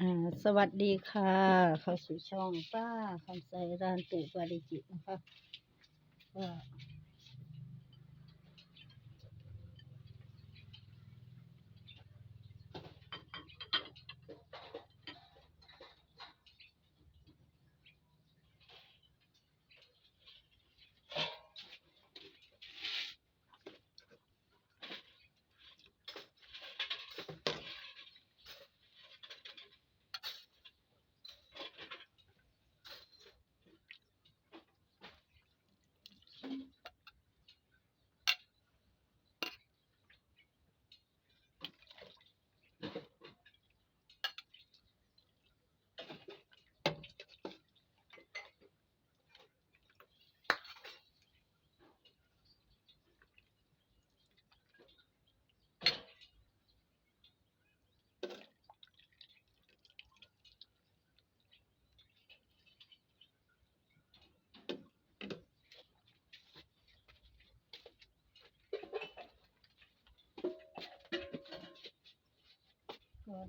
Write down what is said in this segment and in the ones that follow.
อ่าสวัสดีค่ะ เข้าสู่ช่องป้าคำใสรานปู่ปาริจินะคะก็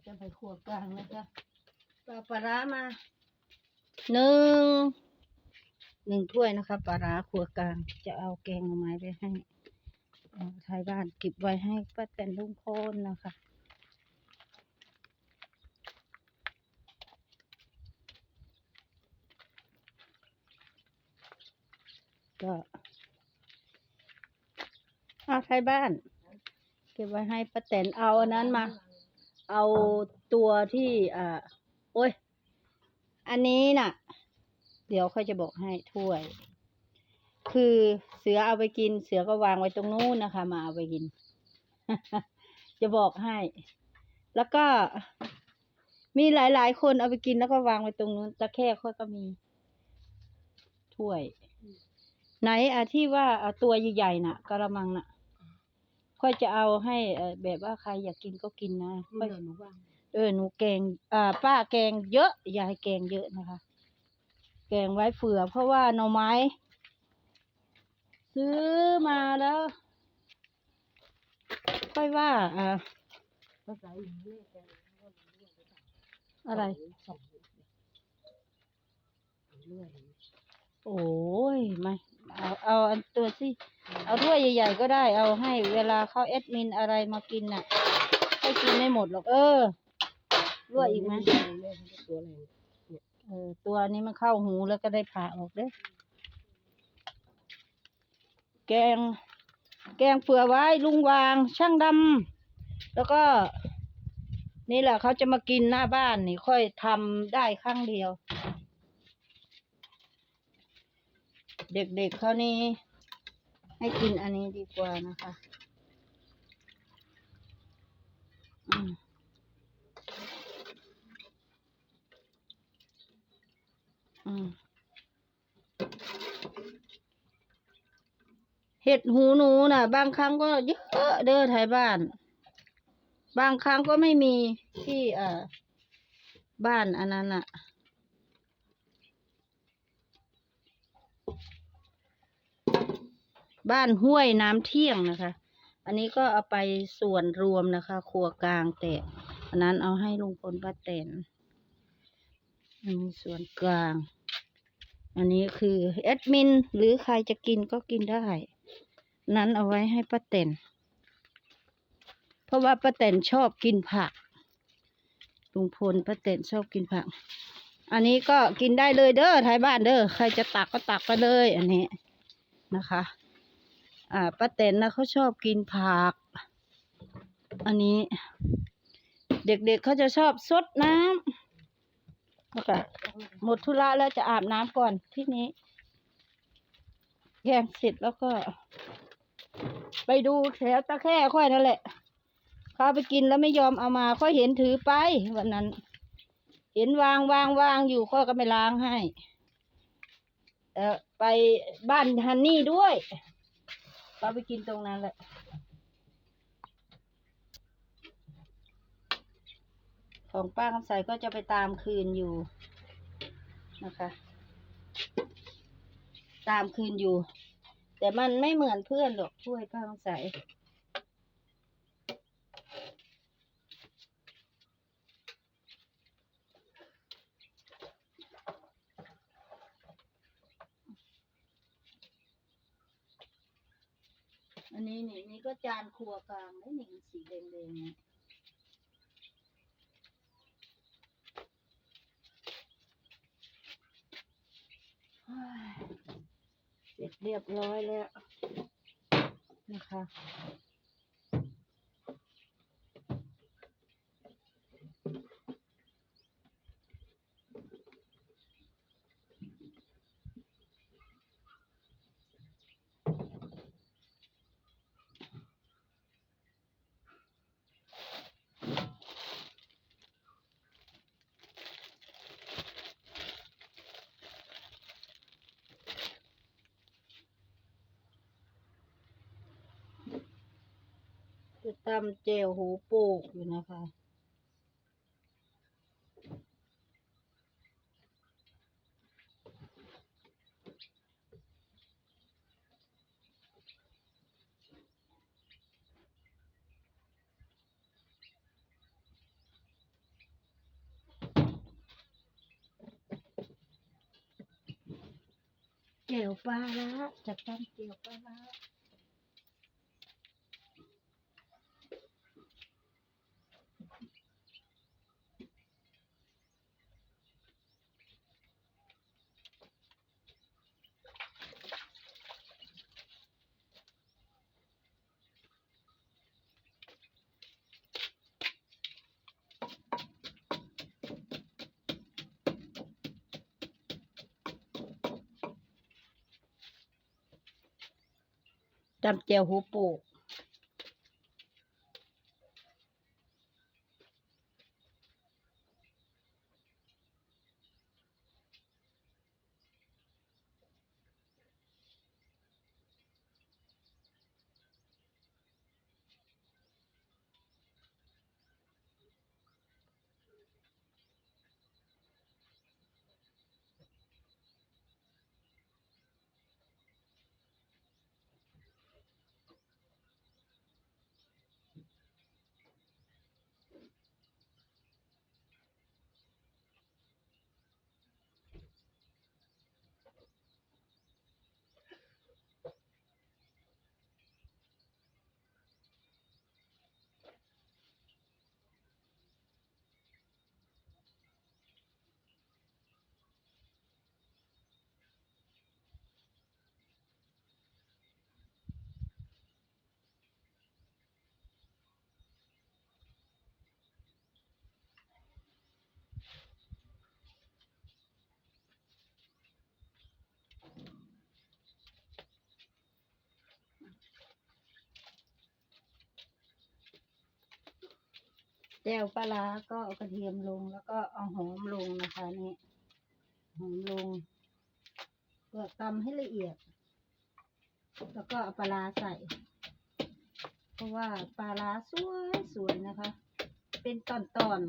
จะไปครัวกลางนะคะปลาปลาร้ามาหนึ่งหนึ่งถ้วยนะคะปลาร้าครัวกลางจะเอาแกงหน่อไม้ไปให้เอ่อท้ายบ้านเก็บไว้ให้ป้าแตนลุงพลนะคะก็เอาไทยบ้าน เก็บไว้ให้ป้าแตนเอาอันนั้นมา เอาตัวที่อ่าโอ้ย อันนี้น่ะ เดี๋ยวเขาจะบอกให้ถ้วย คือเสือเอาไปกิน เสือก็วางไว้ตรงนู้นนะคะ มาเอาไปกิน จะบอกให้ แล้วก็มีหลายๆ คนเอาไปกินแล้วก็วางไว้ตรงนู้นตะแคร่ค่อยก็มี ถ้วย ไหนอะที่ว่าเอาตัวใหญ่ๆน่ะกระมังน่ะ ค่อยจะเอาให้เอ่อแบบว่าใครอยากกินก็กินนะค่อยหนูว่างเออหนูแกงอ่าป้าแกงเยอะยายแกงเยอะนะคะ แกงไว้เผื่อเพราะว่าหน่อไม้ ซื้อมาแล้ว ค่อยว่าอ่าภาษาอีกเรื่อยแต่ว่ามันเรื่อยไปอะไร สองเรื่อยโอ้ยไม่เอาเอาอันตัวสิ เอาถ้วยใหญ่ ๆ ก็ได้ เอาให้เวลาเขาแอดมินอะไรมากินน่ะ ให้กินไม่หมดหรอก เออรั่วอีกไหมตัวอะไรเออ ตัวนี้มันเข้าหูแล้วก็ได้ผ่าออกเด้อแกง แกงเผื่อไว้ลุงวาง ช่างดำแล้วก็ นี่แหละเขาจะมากินหน้าบ้านนี่ค่อยทำได้ครั้งเดียว เด็กๆเขานี่ ให้กินอันนี้ดีกว่านะคะเห็ดหูหนูน่ะ บางครั้งก็เยอะเด้อไทยบ้าน บางครั้งก็ไม่มีที่เอ่อบ้านอันนั้นอะ บ้านห้วยน้ำเที่ยงนะคะ อันนี้ก็เอาไปส่วนรวมนะคะ ครัวกลางแต่อันนั้นเอาให้ลุงพลป้าแตนอันนี้ส่วนกลาง อันนี้คือแอดมินหรือใครจะกินก็กินได้ นั้นเอาไว้ให้ป้าแตนเพราะว่าป้าแตนชอบกินผักลุงพลป้าแตนชอบกินผัก อันนี้ก็กินได้เลยเด้อท้ายบ้านเด้อใครจะตักก็ตักไปเลย อันนี้นะคะ อ่าป้าแตนนะเขาชอบกินผัก อันนี้ เด็กๆเเขาจะชอบซดน้ำแล้วก็หมดธุระแล้วจะอาบน้ำก่อนที่นี้แกงเสร็จแล้วก็ ไปดูแถวตะแคร่ค่อยนั่นแหละเขาเอาไปกินแล้วไม่ยอมเอามาค่อยเห็นถือไปวันนั้น เห็นวางวางวางอยู่ค่อยก็ไม่ล้างให้ เออไปบ้านฮันนี่ด้วย เราไปกินตรงนั้นแหละของป้าคำใสก็จะไปตามคืนอยู่นะคะ ตามคืนอยู่ แต่มันไม่เหมือนเพื่อนหรอกช่วยป้าคำใส อันนี้นี่นี่ก็จานครัวกลางได้นี่สีแดงๆนี่เสร็จเรียบร้อยแล้วนะคะ จะตำเจลหูโปกอยู่นะคะ เจลปลาละจะตำเจลปลาละ จำเจียวหูปูกแจวปลาร้าก็เอากระเทียมลงแล้วก็เอาหอมลงนะคะนี่หอมลงก็ตำให้ละเอียด แล้วก็เอาปลาร้าใส่ เพราะว่าปลาร้าสวยสวยนะคะ เป็นตอนตอน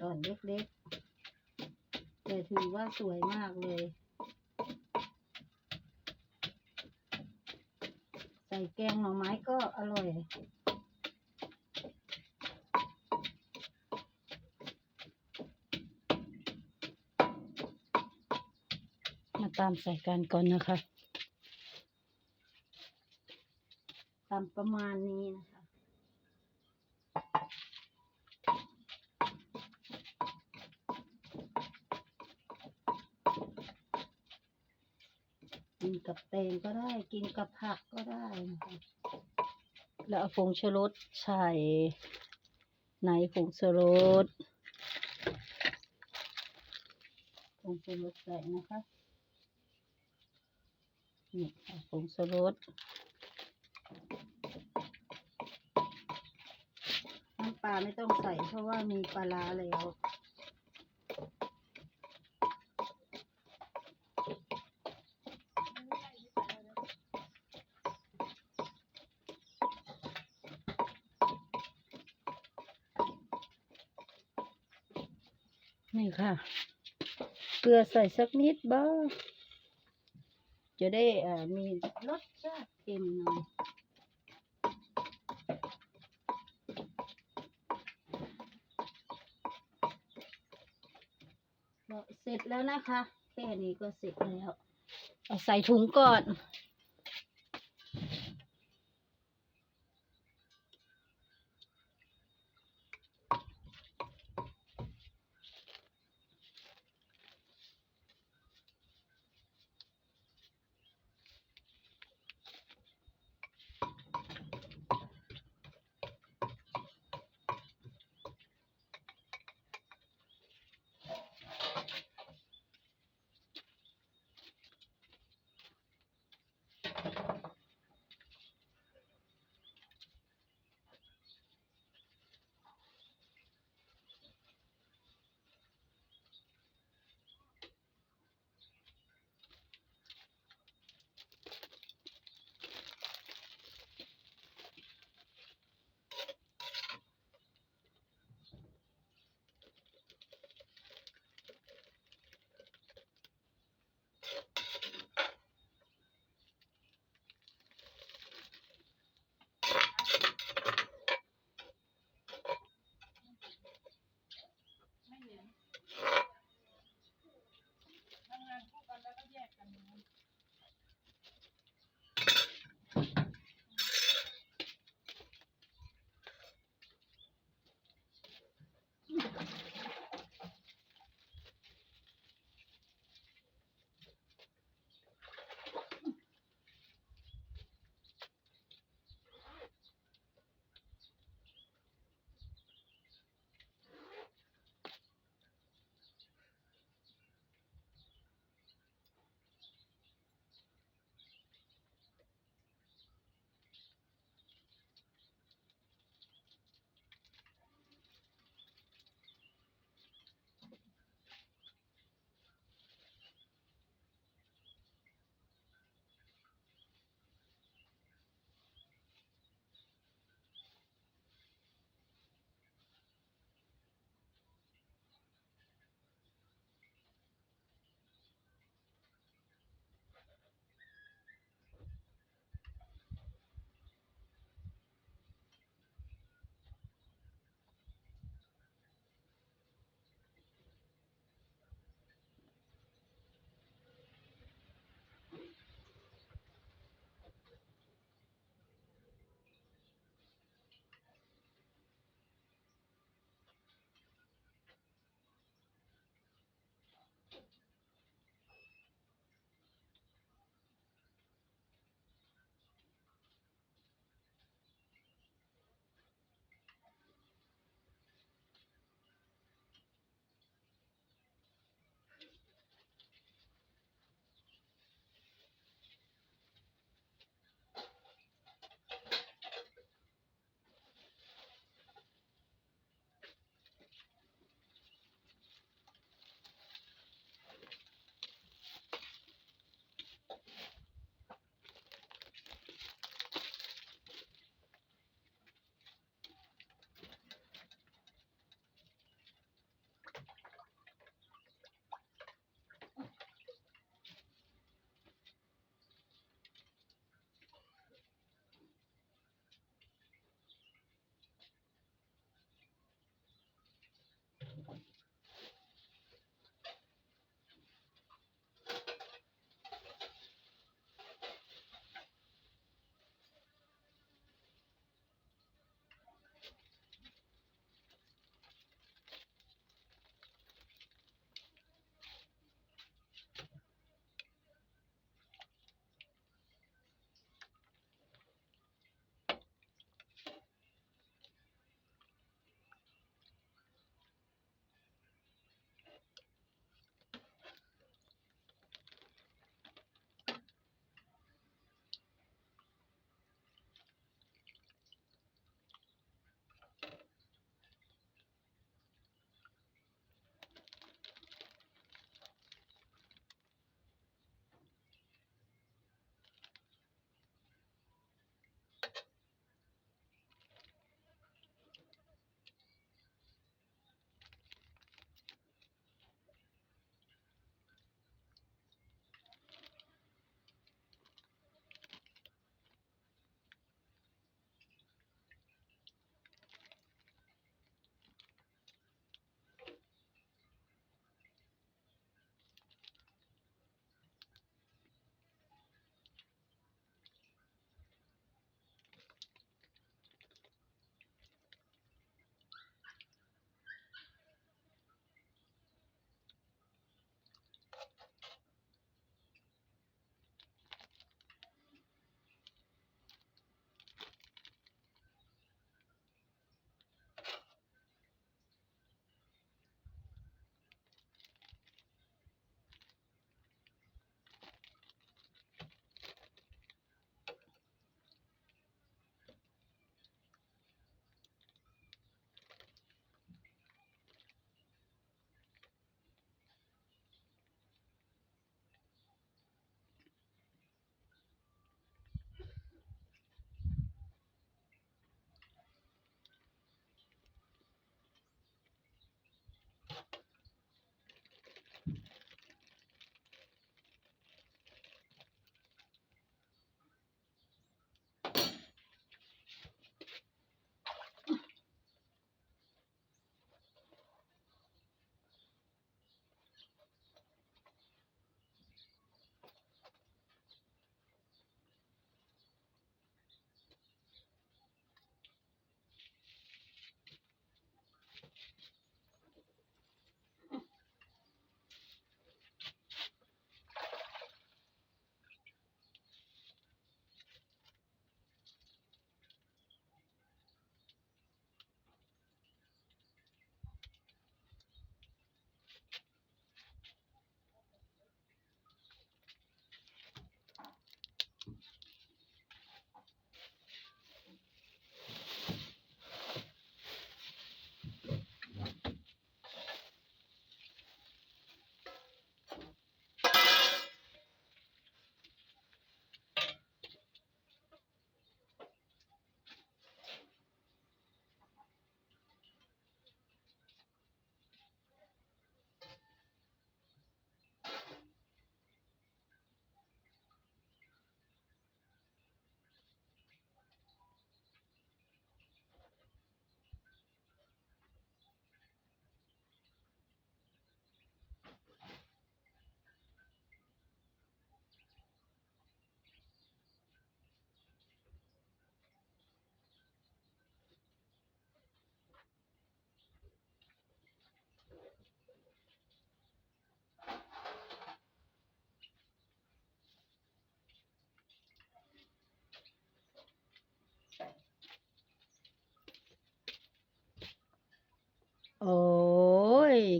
ตอนเล็กๆ แต่ถือว่าสวยมากเลย ใส่แกงหน่อไม้ก็อร่อย ตามใส่กันก่อนนะคะ ตามประมาณนี้นะคะ กินกับแตงก็ได้ กินกับผักก็ได้นะคะแล้วเอาผงชูรสใส่ไหนผงชูรสผงชูรสใส่นะคะ นี่ค่ะผงชูรสน้ำปลาไม่ต้องใส่เพราะว่ามีปลาร้าแล้วนี่ค่ะ เกลือใส่สักนิดบ้าง จะได้มีรสชาติเค็มหน่อยเสร็จแล้วนะคะ แค่นี้ก็เสร็จแล้วเอาใส่ถุงก่อน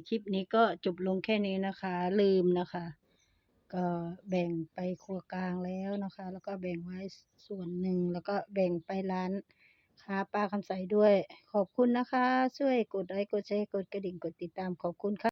คลิปนี้ก็จบลงแค่นี้นะคะ ลืมนะคะ ก็แบ่งไปครัวกลางแล้วนะคะ แล้วก็แบ่งไว้ส่วนหนึ่งแล้วก็แบ่งไปร้านค้าป้าคำใสด้วย ขอบคุณนะคะ ช่วยกดไลค์กดแชร์กดกระดิ่งกดติดตามขอบคุณค่ะ